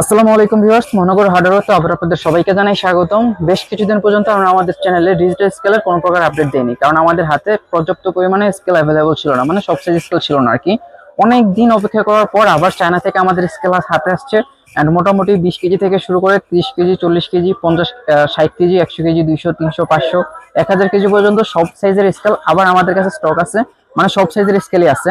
আসসালামু আলাইকুম ভিউয়ার্স, মহানগর হার্ডওয়্যার তো আবার আপনাদের সবাইকে জানাই স্বাগতম। বেশ কিছুদিন পর্যন্ত আমরা আমাদের চ্যানেলে ডিজিটাল স্কেলের কোনো প্রকার আপডেট দেইনি, কারণ আমাদের হাতে পর্যাপ্ত পরিমাণে স্কেল অ্যাভেলেবল ছিল না মানে সব সাইজ স্কেল ছিল না আর কি অনেক দিন অপেক্ষা করার পর আবার চায়না থেকে আমাদের স্কেল হাতে আসছে অ্যান্ড মোটামুটি বিশ কেজি থেকে শুরু করে তিরিশ কেজি, চল্লিশ কেজি, পঞ্চাশ ষাট কেজি, একশো কেজি, দুইশো, তিনশো, পাঁচশো, এক হাজার কেজি পর্যন্ত সব সাইজের স্কেল আবার আমাদের কাছে স্টক আছে মানে সব সাইজের স্কেলই আছে।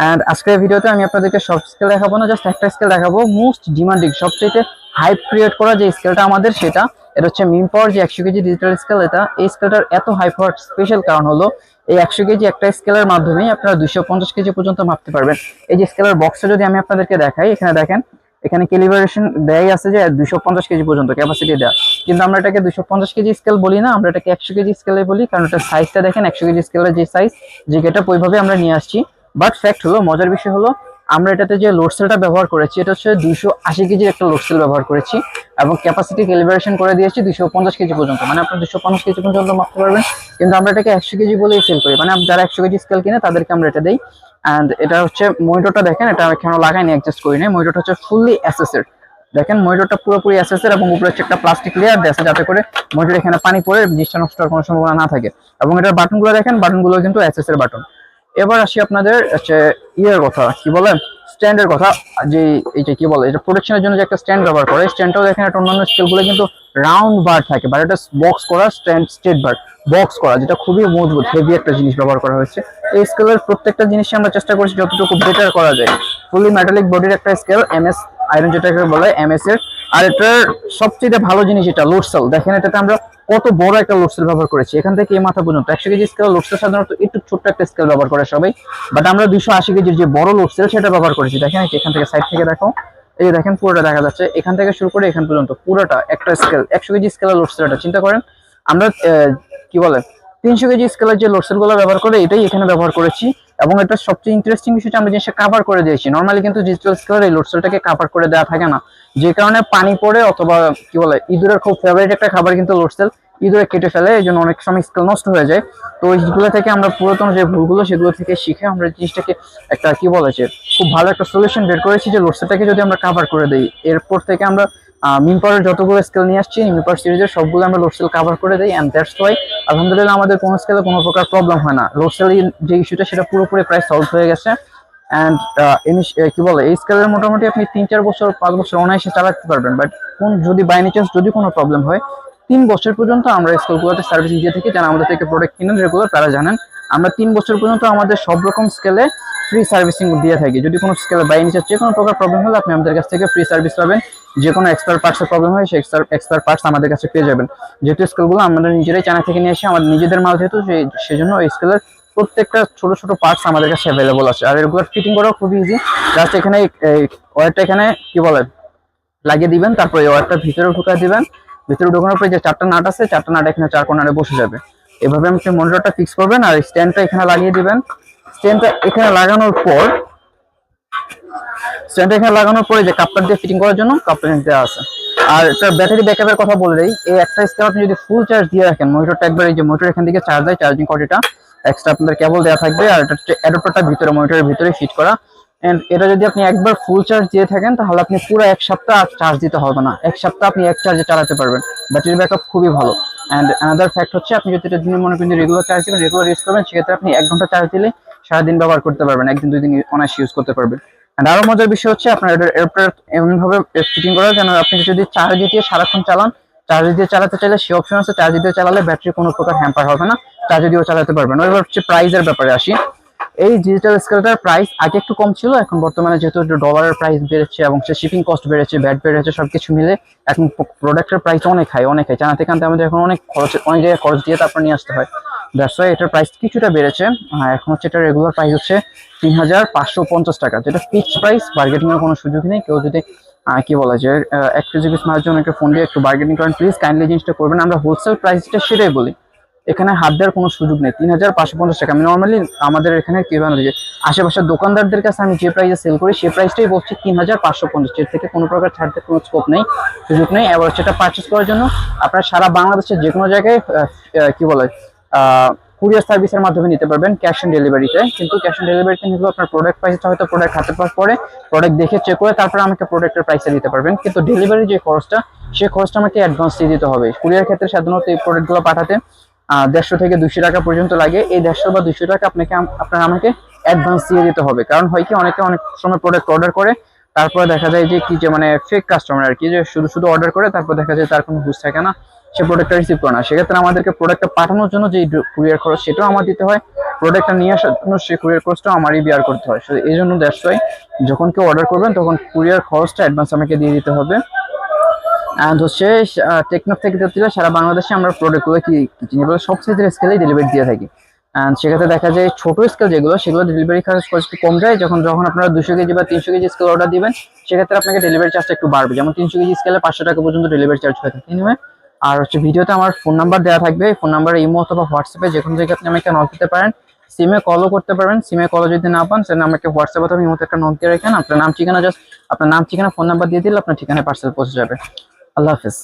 অ্যান্ড আজকের ভিডিওতে আমি আপনাদেরকে সব স্কেল দেখাবো না জাস্ট একটা স্কেল দেখাবো। মোস্ট ডিমান্ডিং সবচেয়ে হাইপ ক্রিয়েট করা যে স্কেলটা আমাদের, সেটা, এটা হচ্ছে মিম পাওয়ার যে একশো কেজি ডিজিটাল স্কেল এটা, এই স্কেলটার এত হাইপ হওয়ার স্পেশাল কারণ হলো, এই একশো কেজি একটা স্কেলের মাধ্যমেই আপনারা দুইশো পঞ্চাশ কেজি পর্যন্ত মাপতে পারবেন। এই যে স্কেলের বক্সটা যদি আমি আপনাদেরকে দেখাই, এখানে দেখেন, এখানে ক্যালিব্রেশন দেয় আছে যে দুশো পঞ্চাশ কেজি পর্যন্ত ক্যাপাসিটি দেওয়া কিন্তু আমরা এটাকে দুশো পঞ্চাশ কেজি স্কেল বলি না, আমরা এটাকে একশো কেজি স্কেলে বলি, কারণ এটা সাইজটা দেখেন, একশো কেজি স্কেলের যে সাইজ যে গেটা ওইভাবে আমরা নিয়ে আসছি। বাট ফ্যাক্ট হলো, মজার বিষয় হলো, আমরা এটাতে যে লোড সেলটা ব্যবহার করেছি, এটা হচ্ছে দুইশো আশি কেজির একটা লোড সেল ব্যবহার করেছি এবং ক্যাপাসিটি ক্যালিব্রেশন করে দিয়েছি দুইশো পঞ্চাশ কেজি পর্যন্ত। মানে আপনার দুশো পঞ্চাশ কেজি পর্যন্ত মাপতে পারবেন, কিন্তু আমরা এটাকে একশো কেজি বলেই সেল করি। মানে যারা একশো কেজি স্কেল কিনে, তাদেরকে আমরা এটা দিই। অ্যান্ড এটা হচ্ছে মনিটরটা দেখেন, এটা এখানে লাগাইনি অ্যাডজাস্ট করি নাই মনিটরটা হচ্ছে ফুললি অ্যাসেসের দেখেন, মনিটরটা পুরোপুরি অ্যাসেসের এবং উপরে হচ্ছে একটা প্লাস্টিক লেয়ার দেওয়া যাতে করে মনিটর এখানে পানি পড়ে, জিনিসটা নষ্ট হওয়ার কোনো সম্ভাবনা না থাকে। এবং এটার বাটনগুলো দেখেন বাটনগুলো কিন্তু অ্যাসেসের বাটন এবার আসি আপনাদের হচ্ছে ইয়ের কথা, কি বলে? স্ট্যান্ডের কথা, যে এটা কি বলে? এটা প্রোটেকশনের জন্য যে একটা স্ট্যান্ড ব্যবহার করে স্ট্যান্ডটাও দেখেন একটা অন্যান্য স্কেলগুলো কিন্তু রাউন্ড বার থাকে বাট এটা বক্স করা স্ট্যান্ড স্টেট বার বক্স করা, যেটা খুবই মজবুত হেভি একটা জিনিস ব্যবহার করা হয়েছে। এই স্কেলের প্রত্যেকটা জিনিসই আমরা চেষ্টা করছি যতটুকু বেটার করা যায়। ফুলি মেটালিক বডির একটা স্কেল এমএস আয়রন যেটাকে বলে এমএস এর। আর এটার সবচেয়ে ভালো জিনিস এটা লোডসেল দেখেন এটাতে আমরা কত বড় একটা লোডসেল ব্যবহার করেছি। এখান থেকে এই মাথা পর্যন্ত একশো কেজি স্কেল লোডসেল সাধারণত একটু ছোট্ট একটা স্কেল ব্যবহার করে সবাই। বাট আমরা দুশো আশি কেজির যে বড় লোডসেল সেটা ব্যবহার করেছি। দেখেন এখান থেকে সাইড থেকে দেখো। এই যে দেখেন পুরোটা দেখা যাচ্ছে। এখান থেকে শুরু করে এখান পর্যন্ত পুরোটা একটা স্কেল একশো কেজি স্কেলের লোডসেল এটা চিন্তা করেন, আমরা কি বলে, তিনশো কেজি স্কেলের যে লোডসেলগুলো ব্যবহার করে, এটাই এখানে ব্যবহার করেছি। এবং এটা সবচেয়ে ইন্টারেস্টিং বিষয়টা আমরা জিনিসটা কাভার করে দিয়েছি। নর্মালি কিন্তু ডিজিটাল স্কেলের এই লোডসেলটাকে কাভার করে দেওয়া থাকে না। যে কারণে পানি পড়ে অথবা কি বলে, ইঁদুরের খুব ফেভারিট একটা খাবার কিন্তু লোডসেল ইঁদুরে কেটে ফেলে, এই জন্য অনেক সময় স্কেল নষ্ট হয়ে যায়। তো এইগুলো থেকে আমরা পুরাতন যে ভুলগুলো সেগুলো থেকে শিখে আমরা জিনিসটাকে একটা কি বলেছে খুব ভালো একটা সলিউশন বের করেছি যে লোডসেলটাকে যদি আমরা কাভার করে দিই। এরপর থেকে আমরা মিমপারের যতগুলো স্কেল নিয়ে আসছি মিমপার সিরিজের সবগুলো আমরা লোডসেল কাভার করে দিই অ্যান্ড দ্যাটস ওয়াই আলহামদুলিল্লাহ আমাদের কোনো স্কেলে কোনো প্রকার প্রবলেম হয় না। লোডসেল যে ইস্যুটা সেটা পুরোপুরি প্রায় সলভ হয়ে গেছে অ্যান্ড কি বলে, এই স্কেলের মোটামুটি আপনি তিন, চার বছর, পাঁচ বছর অনায়াসে চালাতে পারবেন। বাট কোন যদি বাই চান্স যদি কোনো প্রবলেম হয়, তিন বছর পর্যন্ত আমরা স্কুলগুলোতে সার্ভিস দিয়ে থাকি, যারা আমাদের থেকে প্রোডাক্ট কিনেন রেগুলার তারা জানেন। আমরা তিন বছর পর্যন্ত আমাদের সব রকম স্কেলে ফ্রি সার্ভিসিং দিয়ে থাকি। যদি কোনো স্কেলে বাই নিচার যে কোনো প্রকার প্রবলেম হলে আপনি আমাদের কাছ থেকে ফ্রি সার্ভিস পাবেন। যে কোনো এক্সপার্ট পার্টসের প্রবলেম হয় সেই এক্সপায়ার পার্টস আমাদের কাছে পেয়ে যাবেন। যেহেতু স্কেলগুলো আমরা নিজেরাই চায়না থেকে নিয়ে এসে আমাদের নিজেদের মাল যেহেতু সেই সেজন্য ওই স্কেলের প্রত্যেকটা ছোট ছোট পার্টস আমাদের কাছে অ্যাভেলেবল আছে। আর এগুলো ফিটিং করাও খুবই ইজি জাস্ট এখানে এই ওয়ারটা এখানে কি বলে? লাগিয়ে দিবেন, তারপরে এই ওয়ারটা ভিতরে ঢুকায় দিবেন। ভিতরে ঢোকানোর পরে যে চারটা নাট আছে, চারটা নাট এখানে চার কোনারে বসে যাবে। এভাবে আপনি মনিটরটা ফিক্স করবেন আর স্ট্যান্ডটা এখানে লাগিয়ে দিবেন। স্ট্যান্ডটা এখানে লাগানোর পর স্ট্যান্ডটা এখানে লাগানোর পরে যে কাপটার দিয়ে ফিটিং করার জন্য কাপটা দেওয়া আছে। আর এটার ব্যাটারি ব্যাকআপের কথা বলে দেই, এই একটা স্কেল আপনি যদি ফুল চার্জ দিয়ে রাখেন মনিটরটা একবার এই যে মনিটর এখান থেকে চার্জ দেয় চার্জিং কর্ডটা এক্সট্রা আপনাদের কেবল দেওয়া থাকবে, আর এটা অ্যাডাপ্টারটা ভিতরে মনিটরের ভিতরে ফিট করা। এন্ড এটা যদি আপনি একবার ফুল চার্জ দিয়ে থাকেন, তাহলে আপনি পুরো এক সপ্তাহ আর চার্জ দিতে হবে না। এক সপ্তাহ আপনি এক চার্জে চালাতে পারবেন। ব্যাটারি ব্যাকআপ খুবই ভালো। অ্যান্ড অ্যানাদার ফ্যাক্ট হচ্ছে, আপনি যদি এটা দিনে মনে করেন রেগুলার চার্জ দিবেন রেগুলার ইউজ করবেন, সেক্ষেত্রে আপনি এক ঘণ্টা চার্জ দিলে সারাদিন ব্যবহার করতে পারবেন, একদিন দুই দিন অনায়াসে ইউজ করতে পারবেন। অ্যান্ড আরও মজার বিষয় হচ্ছে আপনার এটার এয়ারপ্রেট এমনভাবে ফিটিং করা যেন আপনি যদি চার্জ দিয়ে সারাক্ষণ চালান চার্জ দিয়ে চালাতে চাইলে সেই অপশন আছে চার্জ দিয়ে চালালে ব্যাটারি কোনো প্রকার হ্যাম্পার হবে না চার্জ দিয়েও চালাতে পারবেন। এবার হচ্ছে প্রাইসের ব্যাপারে আসি। এই ডিজিটাল স্কেলটার প্রাইস আগে একটু কম ছিল, এখন বর্তমানে যেহেতু ডলারের প্রাইস বেড়েছে এবং সে শিপিং কস্ট বেড়েছে ব্যাট বেড়েছে, সবকিছু মিলে এখন প্রোডাক্টের প্রাইস অনেক হাই অনেক হাই চানা থেকে আনতে আমাদের এখন অনেক খরচ, অনেক জায়গায় খরচ দিয়ে তারপর নিয়ে আসতে হয়। দ্যাটস ওয়াই এটার প্রাইস কিছুটা বেড়েছে। আর এখন হচ্ছে এটা রেগুলার প্রাইস হচ্ছে তিন হাজার পাঁচশো পঞ্চাশ টাকা। যেটা ফিক্সড প্রাইস বার্গেটিং এর কোনো সুযোগ নেই। কেউ যদি কি বলা যায় এক কেজি পিস মারার জন্য একটা ফোন দিয়ে একটু বার্গেটিং করেন প্লিজ কাইন্ডলি জিনিসটা করবেন। আমরা হোলসেল প্রাইসটা সেটাই বলি। এখানে হাত দেওয়ার কোনো সুযোগ নেই। তিন হাজার পাঁচশো পঞ্চাশ টাকা। আমি নর্মালি আমাদের এখানে কি বলে যে, আশেপাশের দোকানদারদের কাছে আমি যে প্রাইসে সেল করি, সেই প্রাইসটাই বলছি তিন হাজার পাঁচশো পঞ্চাশ। এর থেকে কোনো প্রকার ছাড়তে কোনো স্কোপ নেই, সুযোগ নেই। এবার সেটা পারচেস করার জন্য আপনার সারা বাংলাদেশের যে কোনো জায়গায় কি বলে কুরিয়ার সার্ভিসের মাধ্যমে নিতে পারবেন ক্যাশ অন ডেলিভারিতে কিন্তু ক্যাশ অন ডেলিভারিতে নিলে আপনার প্রোডাক্ট প্রাইসটা হয়তো প্রোডাক্ট হাতে পাওয়ার পরে প্রোডাক্ট দেখে চেক করে তারপরে আমাকে প্রোডাক্টের প্রাইসে দিতে পারবেন। কিন্তু ডেলিভারি যে খরচটা সেই খরচটা আমাকে অ্যাডভান্স দিয়ে দিতে হবে। কুরিয়ার ক্ষেত্রে সাধারণত এই প্রোডাক্টগুলো পাঠাতে দেড়শো থেকে দুশো টাকা পর্যন্ত লাগে। এই দেড়শো বা দুশো টাকা আপনাকে আপনার আমাকে অ্যাডভান্স দিয়ে দিতে হবে। কারণ হয় কি, অনেকে অনেক সময় প্রোডাক্ট অর্ডার করে, তারপরে দেখা যায় যে কি যে মানে ফেক কাস্টমার আর কি, যে শুধু শুধু অর্ডার করে, তারপর দেখা যায় তার কোনো হুঁশ থাকে না। সে প্রোডাক্টটা রিসিভ করে না। সেক্ষেত্রে আমাদেরকে প্রোডাক্টটা পাঠানোর জন্য যে কুরিয়ার খরচ সেটাও আমার দিতে হয়। প্রোডাক্টটা নিয়ে আসার জন্য সেই কুরিয়ার খরচটাও আমারই বিয়ার করতে হয়। এই জন্য দ্যাটস ওয়াই যখন কেউ অর্ডার করবেন, তখন কুরিয়ার খরচটা অ্যাডভান্স আমাকে দিয়ে দিতে হবে। অ্যান্ড হচ্ছে টেকনফ থেকে দিলে সারা বাংলাদেশে আমরা প্রোডাক্টগুলো কি যেগুলো সব সাইজের স্কেলেই ডেলিভারি দিয়ে থাকি। অ্যান্ড সেক্ষেত্রে দেখা যায় ছোটো স্কেল যেগুলো, সেগুলো ডেলিভারি খরচ একটু কম যায়। যখন যখন আপনারা দুশো কেজি বা তিনশো কেজি স্কেল অর্ডার দিবেন, সেক্ষেত্রে আপনাকে ডেলিভারি চার্জটা একটু বাড়বে। যেমন তিনশো কেজি স্কেলে পাঁচশো টাকা পর্যন্ত ডেলিভারি চার্জ হয়ে থাকে। আর হচ্ছে ভিডিওতে আমার ফোন নাম্বার দেওয়া থাকবে। ফোন নাম্বারে ইমো অথবা হোয়াটসঅ্যাপে যে কোনো জায়গায় আপনি আমাকে নক দিতে পারেন। সিমে কলও করতে পারবেন। সিমে কলও যদি না পান সেটা আমাকে হোয়াটসঅ্যাপ অথবা ইমোতে একটা নক দিয়ে রাখেন। আপনার নাম ঠিকানা জাস্ট আপনার নাম ঠিকানা ফোন নাম্বার দিয়ে দিলে আপনার ঠিকানায় পার্সেল পৌঁছে যাবে। আল্লাহ হাফিজ।